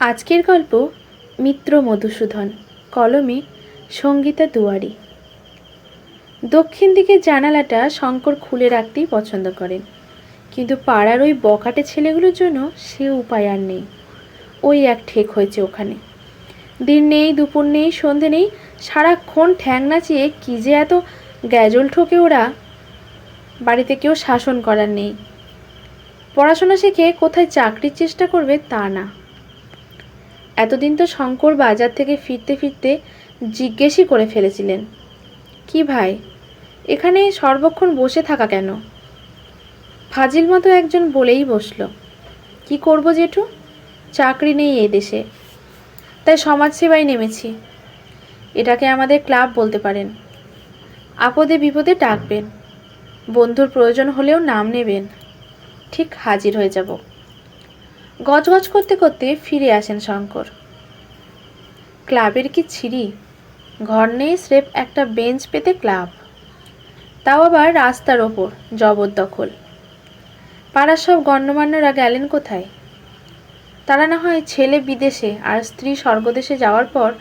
আজকের গল্প মিত্র মধুসূদন, কলমে সঙ্গীতা দুয়ারি। দক্ষিণ দিকের জানালাটা শঙ্কর খুলে রাখতেই পছন্দ করেন। কিন্তু পাড়ার ওই বকাটে ছেলেগুলোর জন্য সে উপায় আর নেই। ওই এক ঠেক হয়েছে ওখানে। দিন নেই, দুপুর নেই, সন্ধে নেই, সারাক্ষণ ঠ্যাং নাচিয়ে কী যে এত গ্যাজল ঠোকে ওরা, বাড়িতে কেউ শাসন করার নেই। পড়াশোনা শিখে কোথায় চাকরির চেষ্টা করবে তা না। এতদিন তো শঙ্কর বাজার থেকে ফিরতে ফিরতে জিজ্ঞেসই করে ফেলেছিলেন, কি ভাই, এখানে সর্বক্ষণ বসে থাকা কেন? ফাজিল মতো একজন বলেই বসল, কি করব জেঠু? চাকরি নেই এই দেশে, তাই সমাজসেবায় নেমেছি। এটাকে আমাদের ক্লাব বলতে পারেন। আপদে বিপদে ডাকবেন। বন্ধুর প্রয়োজন হলেও নাম নেবেন। ঠিক হাজির হয়ে যাব। গজগজ করতে করতে ফিরে আসেন শঙ্কর। ক্লাবের কি ছিরি? ঘর নেই স্রেফ একটা বেঞ্চ পেতে ক্লাব। তাও আবার রাস্তার ওপর, জবরদখল। পাড়ার সব গণ্যমান্যরা গেলেন কোথায়? তারা না হয় ছেলে বিদেশে আর স্ত্রী স্বর্গদেশে যাওয়ার পর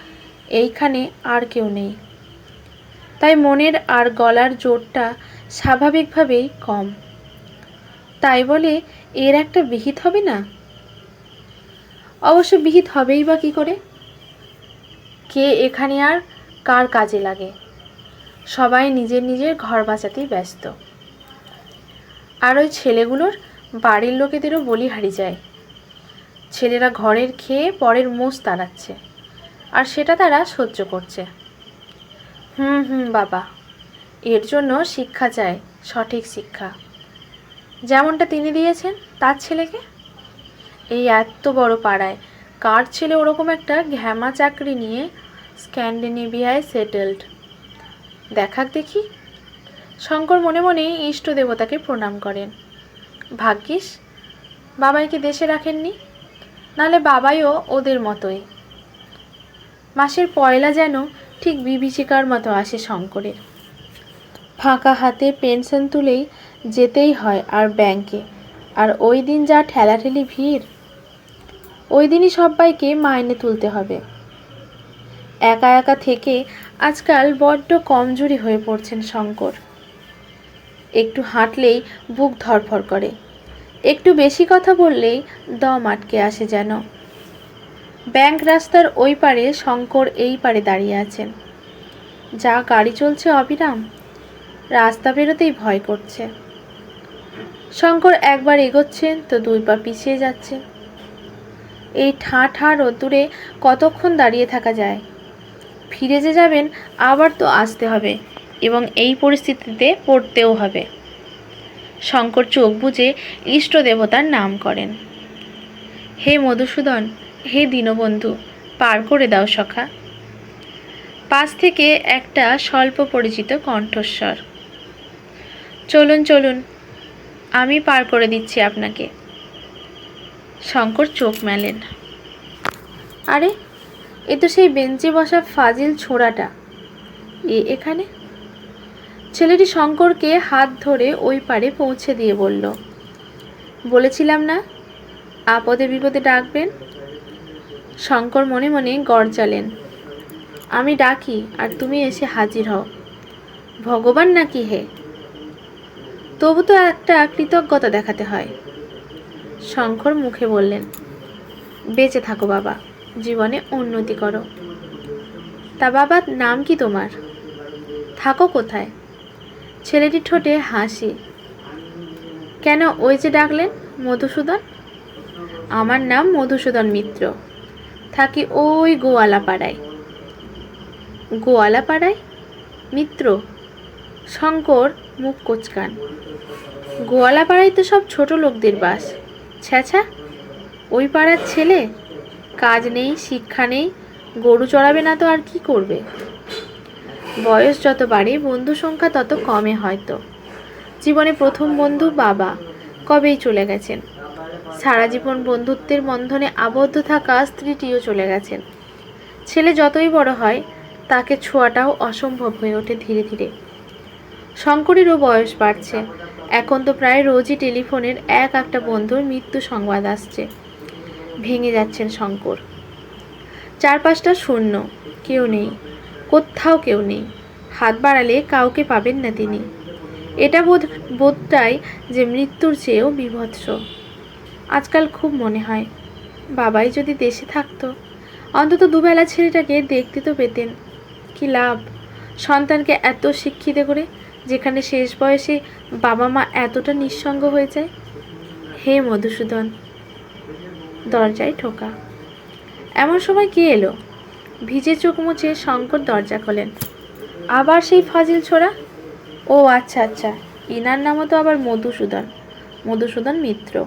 এইখানে আর কেউ নেই। তাই মনের আর গলার জোরটা স্বাভাবিকভাবেই কম। তাই বলে এর একটা বিহিত হবে না? অবশ্য বিহিত হবেই বা কী করে? কে এখানে আর কার কাজে লাগে? সবাই নিজের নিজের ঘর বাঁচাতেই ব্যস্ত। আর ওই ছেলেগুলোর বাড়ির লোকেদেরও বলিহারি যায়। ছেলেরা ঘরের খেয়ে পরের মোষ তাড়াচ্ছে, আর সেটা তারা সহ্য করছে। হুম হুম, বাবা, এর জন্য শিক্ষা চাই, সঠিক শিক্ষা। যেমনটা তিনি দিয়েছেন, তার ছেলেকে? এই এত বড় পাড়ায়। কার ছেলে ওরকম একটা ঘ্যামা চাকরি নিয়ে স্ক্যান্ডিনেভিয়ায় সেটেলড? দেখাক দেখি। শঙ্কর মনে মনে ইষ্ট দেবতাকে প্রণাম করেন। ভাগ্যিস, বাবাইকে দেশে রাখেননি, নালে বাবাইও ওদের মতোই। মাসের পয়লা যেন ঠিক বিভীষিকার মতো আসে শঙ্করের। ফাঁকা হাতে পেনশন তুলেই যেতেই হয় আর ব্যাংকে। আর ওই দিন যা ঠেলাঠেলি ভিড় ওই দিনই সবাইকে মাইনে তুলতে হবে। একা একা থেকে আজকাল বড্ড কমজোরি হয়ে পড়ছেন শঙ্কর। একটু হাঁটলেই বুক ধরফর করে। একটু বেশি কথা বললেই দম আটকে আসে যেন। ব্যাংক রাস্তার ওই পারে শঙ্কর এই পারে দাঁড়িয়ে আছেন। যা গাড়ি চলছে অবিরাম, রাস্তা বেরোতেই ভয় করছে। শঙ্কর একবার এগোচ্ছেন তো দুই পা পিছিয়ে যাচ্ছে। এই ঠাঁ ঠাঁ রোদ্দুরে কতক্ষণ দাঁড়িয়ে থাকা যায়? ফিরে যে যাবেন, আবার তো আসতে হবে এবং এই পরিস্থিতিতে পড়তেও হবে। শঙ্কর চোখ বুজে ইষ্ট দেবতার নাম করেন। হে মধুসূদন, হে দীনবন্ধু, পার করে দাও সখা। পাশ থেকে একটা স্বল্প পরিচিত কণ্ঠস্বর। চলুন চলুন, আমি পার করে দিচ্ছি আপনাকে। শঙ্কর চোখ মেলেন। আরে, এ তো সেই বেঞ্চে বসা ফাজিল ছোড়াটা। এ এখানে? ছেলেটি শঙ্করকে হাত ধরে ওই পারে পৌঁছে দিয়ে বলল, বলেছিলাম না, আপদে বিপদে ডাকবেন? শঙ্কর মনে মনে গড়জালেন আমি ডাকি আর তুমি এসে হাজির হও। ভগবান নাকি হে? তবু তো একটা কৃতজ্ঞতা দেখাতে হয়। শঙ্কর মুখে বললেন, বেঁচে থাকো বাবা, জীবনে উন্নতি করো। তা বাবার নাম কি তোমার? থাকো কোথায়? ছেলেটি ঠোঁটে হাসি। কেন ওই যে ডাকলেন, মধুসূদন? আমার নাম মধুসূদন মিত্র। থাকি ওই গোয়ালাপাড়ায়। গোয়ালাপাড়ায়? মিত্র? শঙ্কর মুখ কোচকান। গোয়ালাপাড়ায় তো সব ছোট লোকদের বাস। ছ্যাছা ওই পাড়ার ছেলে? কাজ নেই, শিক্ষা নেই, গরু চড়াবে না তো আর কি করবে? বয়স যত বাড়ে, বন্ধু সংখ্যা তত কমে হয়তো। জীবনে প্রথম বন্ধু বাবা, কবেই চলে গেছেন? সারা জীবন বন্ধুত্বের বন্ধনে আবদ্ধ থাকা স্ত্রীটিও চলে গেছেন। ছেলে যতই বড় হয়, তাকে ছোঁয়াটাও অসম্ভব হয়ে ওঠে ধীরে ধীরে। শঙ্করেরও বয়স বাড়ছে। এখন তো প্রায় রোজই টেলিফোনের এক একটা বন্ধুর মৃত্যু সংবাদ আসছে। ভেঙে যাচ্ছেন শঙ্কর। চারপাশটা শূন্য, কেউ নেই, কোথাও কেউ নেই। হাত বাড়ালে কাউকে পাবেন না তিনি। এটা বোধ, বোধটাই যে মৃত্যুর চেয়েও বিভৎস। আজকাল খুব মনে হয়, বাবাই যদি দেশে থাকতো, অন্তত দুবেলা ছেলেটাকে দেখতে তো পেতেন। কি লাভ, সন্তানকে এত শিক্ষিত করে যেখানে শেষ বয়সে বাবা মা এতটা নিঃসঙ্গ হয়ে যায়? হে মধুসূদন, দরজায় ঠোকা। এমন সময় কে এলো? ভিজে চোখ মুছে শঙ্কর দরজা খোলেন। আবার সেই ফাজিল ছোড়া? ও আচ্ছা আচ্ছা ইনার নামও তো আবার মধুসূদন। মধুসূদন মিত্র।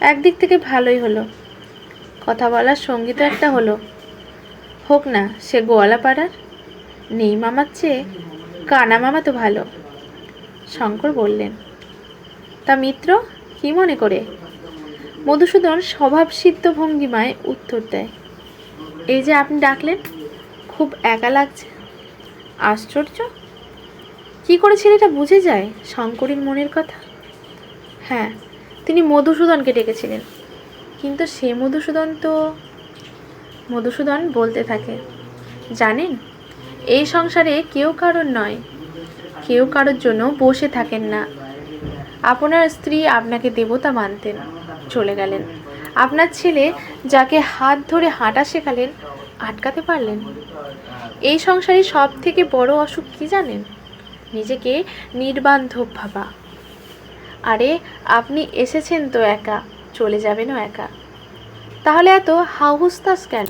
একদিক থেকে ভালোই হলো। কথা বলার সঙ্গী তো একটা হলো। হোক না, সে গোয়ালা পাড়ার নেই মামার চেয়ে? কানা মামা তো ভালো। শঙ্কর বললেন, তা মিত্র, কি মনে করে? মধুসূদন স্বভাবসিদ্ধ ভঙ্গিমায় উত্তর দেয়, এই যে আপনি ডাকলেন, খুব একা লাগছে। আশ্চর্য। কি করে ছেলেটা বুঝে যায় শঙ্করীর মনের কথা? হ্যাঁ তিনি মধুসূদনকে ডেকেছিলেন। কিন্তু সে মধুসূদন তো, মধুসূদন বলতে থাকে, জানেন? এই সংসারে কেউ কারোর নয়। কেউ কারোর জন্য বসে থাকেন না। আপনার স্ত্রী আপনাকে দেবতা মানতেন, চলে গেলেন। আপনার ছেলে যাকে হাত ধরে হাঁটা শেখালেন, আটকাতে পারলেন। এই সংসারে সব থেকে বড় অসুখ কি জানেন? নিজেকে নির্বান্ধব ভাবা। আরে, আপনি এসেছেন তো একা, চলে যাবেনও একা। তাহলে এত হাউস্তাস কেন?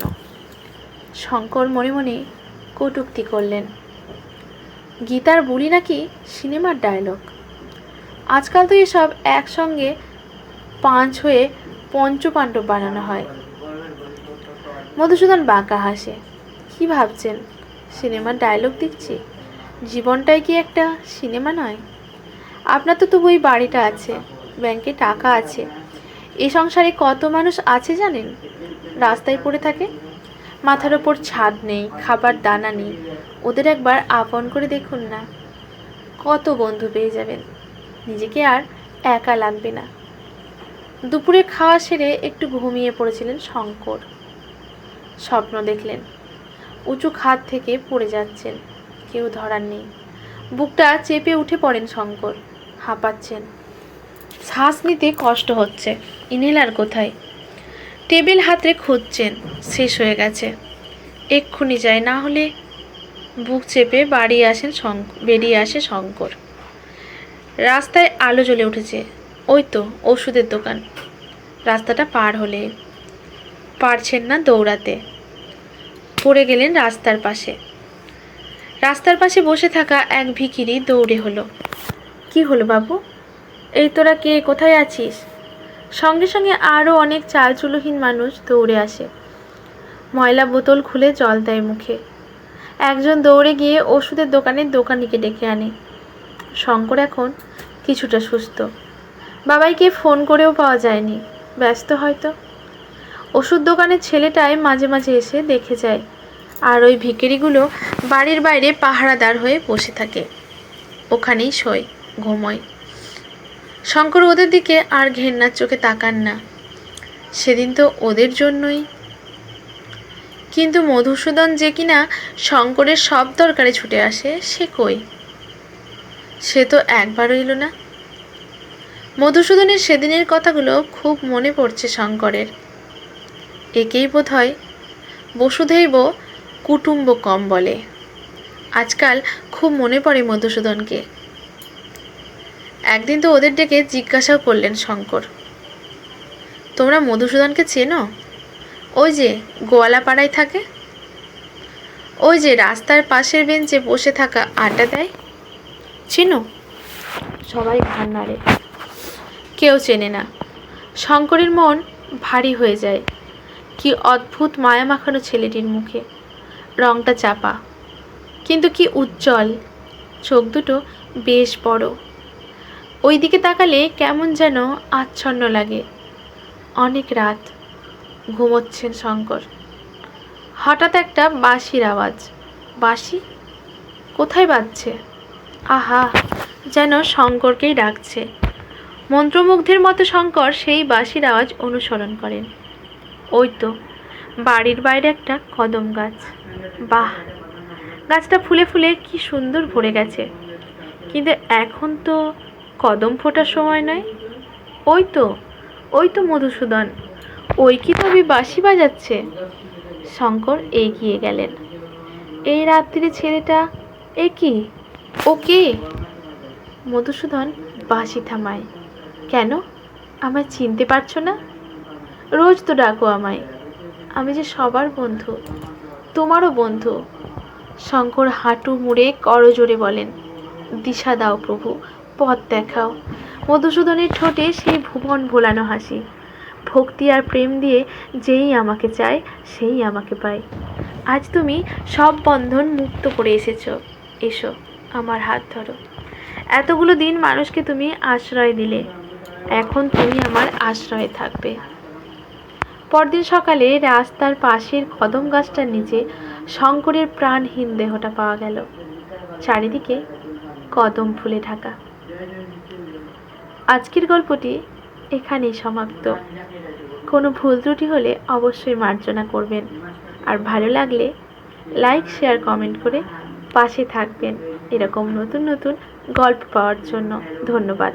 শঙ্কর মনে মনে কটুক্তি করলেন। গীতার বলি নাকি সিনেমার ডায়লগ আজকাল তো এসব একসঙ্গে পাঁচ হয়ে পঞ্চপাণ্ডব বানানো হয়। মধুসূদন বাঁকা হাসে। কি ভাবছেন? সিনেমার ডায়লগ দিচ্ছি জীবনটাই কি একটা সিনেমা নয়? আপনার তো তবু ওই বাড়িটা আছে, ব্যাংকে টাকা আছে। এ সংসারে কত মানুষ আছে জানেন? রাস্তায় পড়ে থাকে মাথার ওপর ছাদ নেই, খাবার দানা নেই। ওদের একবার আপন করে দেখুন না। কত বন্ধু পেয়ে যাবেন। নিজেকে আর একা লাগবে না। দুপুরে খাওয়া সেরে একটু ঘুমিয়ে পড়েছিলেন শঙ্কর। স্বপ্ন দেখলেন। উঁচু খাদ থেকে পড়ে যাচ্ছেন। কেউ ধরার নেই। বুকটা চেপে উঠে পড়েন শঙ্কর। হাঁপাচ্ছেন। শ্বাস নিতে কষ্ট হচ্ছে। ইনহেলার কোথায়? টেবিল হাতে খুঁজছেন, শেষ হয়ে গেছে। এক্ষুনি যায় না হলে বুক চেপে বাড়ি আসেন বেরিয়ে আসে শঙ্কর। রাস্তায় আলো জ্বলে উঠেছে। ওই তো, ওষুধের দোকান। রাস্তাটা পার হলে। পারছেন না দৌড়াতে। পড়ে গেলেন রাস্তার পাশে। রাস্তার পাশে বসে থাকা এক ভিখিরি দৌড়ে হলো। কি হলো বাবু? এই তোরা কে? কোথায় আছিস? সঙ্গে সঙ্গে আরও অনেক চালচুলোহীন মানুষ দৌড়ে আসে। ময়লা বোতল খুলে জল দেয় মুখে। একজন দৌড়ে গিয়ে ওষুধের দোকানের দোকানিকে ডেকে আনে। শঙ্কর এখন কিছুটা সুস্থ। বাবাইকে ফোন করেও পাওয়া যায়নি। ব্যস্ত হয়তো। ওষুধ দোকানের ছেলেটাই মাঝে মাঝে এসে দেখে যায়। আর ওই ভিকেরিগুলো বাড়ির বাইরে পাহারাদার হয়ে বসে থাকে। ওখানেই শোয়, ঘুমোয়। শঙ্কর ওদের দিকে আর ঘেন্নার চোখে তাকান না। সেদিন তো ওদের জন্যই। কিন্তু মধুসূদন যে কিনা শঙ্করের সব দরকারে ছুটে আসে, সে কই? সে তো একবারও এলো না। মধুসূদনের সেদিনের কথাগুলো খুব মনে পড়ছে শঙ্করের। একেই বোধ হয় বসুধৈব কুটুম্ব কম বলে। আজকাল খুব মনে পড়ে মধুসূদনকে। একদিন তো ওদের ডেকে জিজ্ঞাসাও করলেন শঙ্কর। তোমরা মধুসূদনকে চেনো? ওই যে গোয়ালাপাড়ায় থাকে। ওই যে রাস্তার পাশের বেঞ্চে বসে থাকা আড্ডা দেয়। চেনো? সবাই ঘাড় নাড়ে। কেউ চেনে না। শঙ্করের মন ভারী হয়ে যায়। কি অদ্ভুত মায়া মাখানো ছেলেটির মুখে। রংটা চাপা। কিন্তু কি উজ্জ্বল। চোখ দুটো বেশ বড়। ওই দিকে তাকালে কেমন যেন আচ্ছন্ন লাগে। অনেক রাত, ঘুমোচ্ছেন শঙ্কর। হঠাৎ একটা বাঁশির আওয়াজ। বাঁশি? কোথায় বাজছে? আহা, যেন শঙ্করকেই ডাকছে। মন্ত্রমুগ্ধের মতো শঙ্কর সেই বাঁশির আওয়াজ অনুসরণ করেন। ওই তো, বাড়ির বাইরে একটা কদম গাছ। বাহ, গাছটা ফুলে ফুলে কি সুন্দর ভরে গেছে। কিন্তু এখন তো কদম ফোটার সময় নয়। ওই তো ওই তো মধুসূদন। ওই কি তবে বাঁশি বাজাচ্ছে? শঙ্কর এগিয়ে গেলেন। এই রাত্রিরে ছেলেটা এ কি? ও কে? মধুসূদন বাঁশি থামায়। কেন? আমায় চিনতে পারছ না? রোজ তো ডাকো আমায়। আমি যে সবার বন্ধু, তোমারও বন্ধু। শঙ্কর হাঁটু মুড়ে করজোরে বলেন, দিশা দাও প্রভু। পথ দেখাও। মধুসূদনের ঠোঁটে সেই ভুবন ভোলানো হাসি। ভক্তি আর প্রেম দিয়ে যেই আমাকে চায়, সেই আমাকে পায়। আজ তুমি সব বন্ধন মুক্ত করে এসেছ। এসো, আমার হাত ধরো। এতগুলো দিন মানুষকে তুমি আশ্রয় দিলে। এখন তুমি আমার আশ্রয়ে থাকবে। পরদিন সকালে রাস্তার পাশের কদম গাছটার নিচে শঙ্করের প্রাণহীন দেহটা পাওয়া গেল। চারিদিকে কদম ফুলে ঢাকা। আজকের গল্পটি এখানেই সমাপ্ত। কোনো ভুল ত্রুটি হলে অবশ্যই মার্জনা করবেন। আর ভালো লাগলে লাইক শেয়ার কমেন্ট করে পাশে থাকবেন। এরকম নতুন নতুন গল্প পাওয়ার জন্য ধন্যবাদ।